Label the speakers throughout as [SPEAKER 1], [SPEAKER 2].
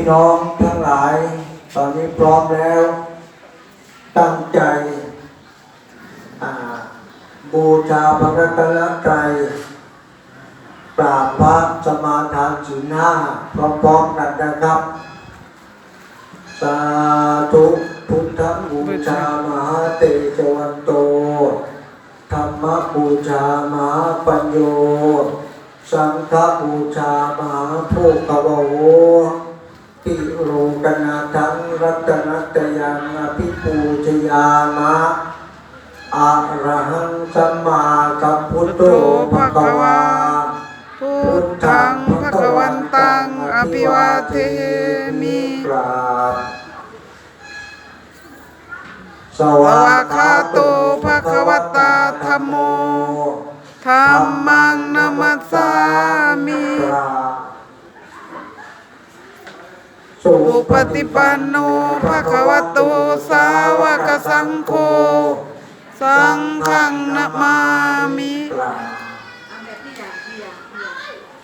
[SPEAKER 1] พี่น้องทั้งหลาย ตอนนี้พร้อมแล้ว ตั้งใจบูชาพระรัตนตรัยกราบพระสมาทานศีลห้าพร้อมๆกันนะครับ สาธุพุทธบูชามหาเตจวันโต ธรรมบูชามหาปัญโย สังฆบูชามหาโภคบโว ติโลกนาทังรัตนัตยังอภิปูชยามะอะระหังสัมมาสัมพุทโธภะคะวา
[SPEAKER 2] พุทธังภะคะวันตังอภิวาเทมิ
[SPEAKER 1] กราบส
[SPEAKER 2] วากขาโตภะคะวตาธัมโมธัมมังนัมมัสสามิ
[SPEAKER 1] กราบ
[SPEAKER 2] สุปฏิปันโนภะคะวะโตสาวกสังโฆสังฆังนะมามิ
[SPEAKER 1] กราบ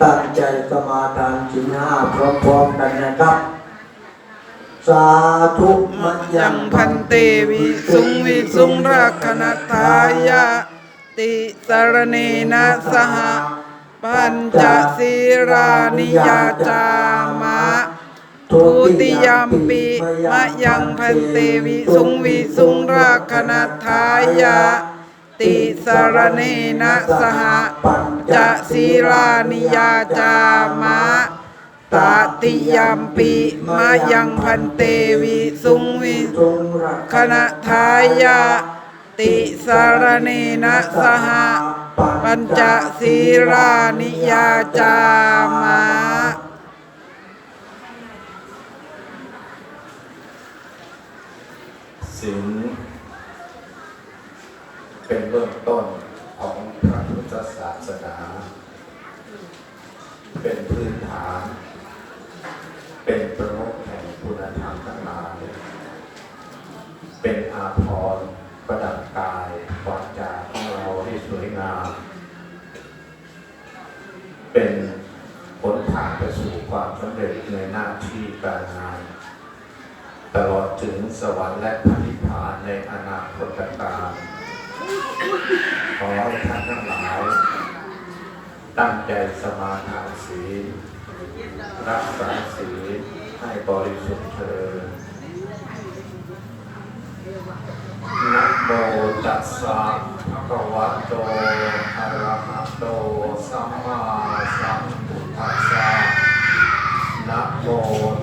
[SPEAKER 1] ตั้งใจสมาทานจินห้าพร้อมๆกันนะครับ สาธุมัญญั
[SPEAKER 2] ยังง
[SPEAKER 1] พั
[SPEAKER 2] พั
[SPEAKER 1] น
[SPEAKER 2] น
[SPEAKER 1] เต
[SPEAKER 2] เต
[SPEAKER 1] วิ
[SPEAKER 2] วิ
[SPEAKER 1] สุ
[SPEAKER 2] สุ
[SPEAKER 1] ง
[SPEAKER 2] ง
[SPEAKER 1] วิ
[SPEAKER 2] วิ
[SPEAKER 1] สุ
[SPEAKER 2] สุ
[SPEAKER 1] ง
[SPEAKER 2] ง
[SPEAKER 1] รั
[SPEAKER 2] รั
[SPEAKER 1] ก
[SPEAKER 2] ก
[SPEAKER 1] ข
[SPEAKER 2] ข
[SPEAKER 1] ณ
[SPEAKER 2] ณ
[SPEAKER 1] ทา
[SPEAKER 2] ทายะยะติสารเนนะสหปัญจศีรานิยาจามะ ทุติยมปิมะยังพันเตวิสุงวิสุงราคณทายะ ติสารเนนะสหจะศีรานิยาจามะตติยมปิมะยังพันเตวิสุงวิ
[SPEAKER 1] สุงรัก
[SPEAKER 2] คณทายะติสารเนนะสหปัญจศีรานิยาจามะ
[SPEAKER 3] ศีลเป็นเบื้องต้นของพระพุทธศาสนา เป็นพื้นฐาน เป็นประมุขแห่งคุณธรรมทั้งหลายเป็นอาภรณ์ประดับกายวาจาของเราให้สวยงาม เป็นผลทางไปสู่ความสำเร็จในหน้าที่การงาน ตลอดถึงสวรรค์และพระนิพพานในอนาคตการขอให้ท่านทั้งหลาย ตั้งใจสมาทานศีลรักษาศีลให้บริสุทธิ์เถิดนะโมตัสสะภะคะวะโตอะระหะโต สัมมาสัมพุทธัสสะ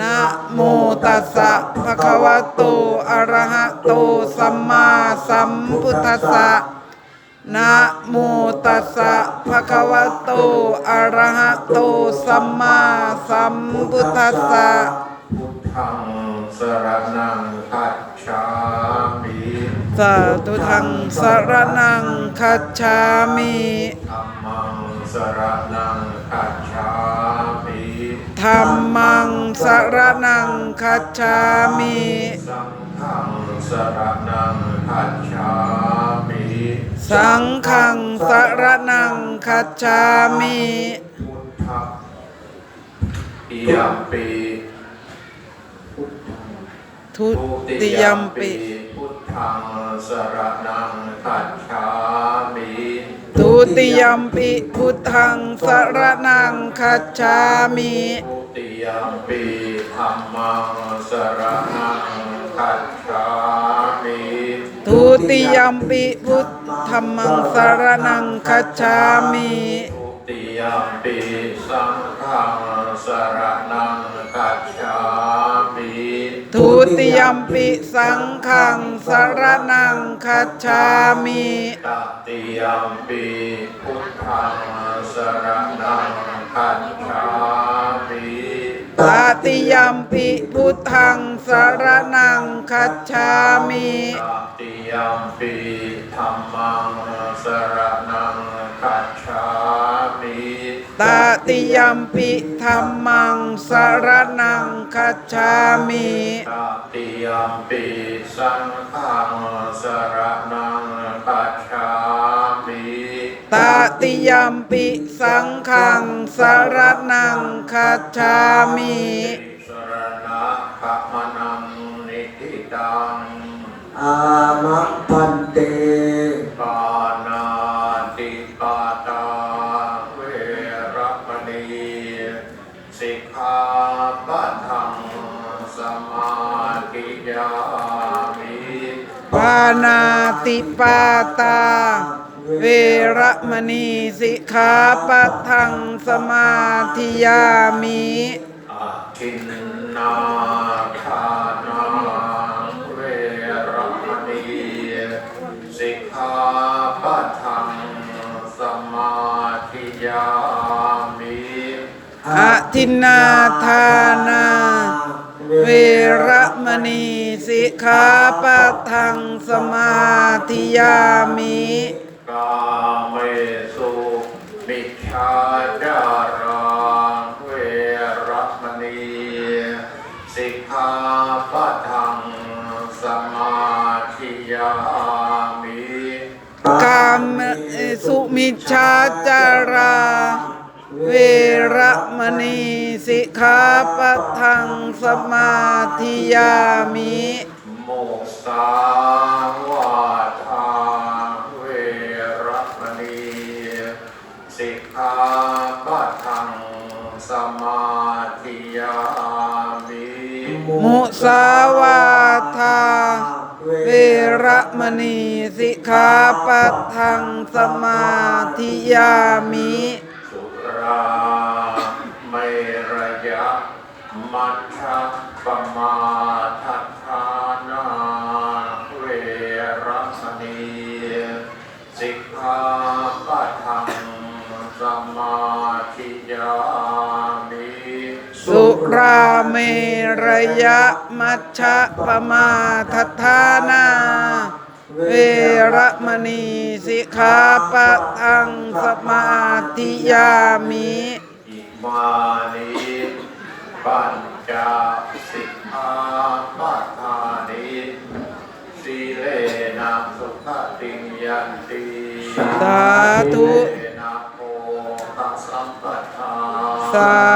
[SPEAKER 2] นะโมตัสสะภะคะวะโต อะระหะโต สัมมาสัมพุทธัสสะนะโมตัสสะภะคะวะโต อะระหะโต สัมมาสัมพุทธัสสะ
[SPEAKER 3] พุทธังสรณังคัจฉามิ
[SPEAKER 2] สาธุทังสรนังคัจฉามิ
[SPEAKER 3] ธัมมังสรณังคัจฉามิ
[SPEAKER 2] ธัมมังสรนังคัจฉามิ
[SPEAKER 3] สังฆังสรณังคัจฉามิ
[SPEAKER 2] สังฆังสรนังคัจฉามิ
[SPEAKER 3] พุทธอิยมปี
[SPEAKER 2] ทุ
[SPEAKER 3] ทุ
[SPEAKER 2] ติยมปิ
[SPEAKER 3] พุทธังสรณังคัจฉามิ
[SPEAKER 2] ทุ ติยมปิพุทธังสรนังคัจฉามิ
[SPEAKER 3] ทุติยมปีธัมมังสรณังคัจฉามิ
[SPEAKER 2] ทุติยมปิพุทธัมมังสรนังคัจฉามิ
[SPEAKER 3] ทุติยมปีสังฆังสรณังคัจฉามิ
[SPEAKER 2] ทุติยมปิ สังฆังสรนังคัจฉามิ
[SPEAKER 3] ตติยมปีพุทธังสรณังคัจฉามิ
[SPEAKER 2] ตาติยัมปิพุทธังสารนังคัจฉามิ
[SPEAKER 3] ตติยัมปีธรรมังสรนัง
[SPEAKER 2] ตติยัมปิธรรมังสารนังคัจฉามิ
[SPEAKER 3] ตติยัมปีสังฆังสรนังคัจฉามิ
[SPEAKER 2] ตติยัมปิสังฆังสารนังคัจฉามิ
[SPEAKER 3] สรณะขะมนังนิทิตัง
[SPEAKER 1] อามะพันเต
[SPEAKER 3] นาติปาตา เวระม
[SPEAKER 2] ณีสิกขาปัทังสมาธิยามิ
[SPEAKER 3] อาทินนาทานาเวรมณีสิกขาปะทังสมาธิยามิ
[SPEAKER 2] อะทินนาทานาเวระมณี สิกขาปัทังสมาธิยามิ
[SPEAKER 3] กาเมสุมิจฉาจาราเวรมณีสิกขาปะทังสมาธิยามิ
[SPEAKER 2] กามสุมิชฌาจารา เวระมณี สิกขาปัทังสมาธิยามิ
[SPEAKER 3] โมสาวาทาเวรมณีสิกขาปะทังสมาธิยามิ
[SPEAKER 2] มุสาวาทาเวระมณีสิกขาปัทังสมาธิยามิ
[SPEAKER 3] มัทธปมาทัฏฐานาเวรมณีสิกขาปะทังสมาธิยามิ
[SPEAKER 2] สุราเมรยะมัชฌะปมาทัฏฐานาเวระมณีสิกขาปัทังสมาธิยามิ
[SPEAKER 3] อิมานิ สา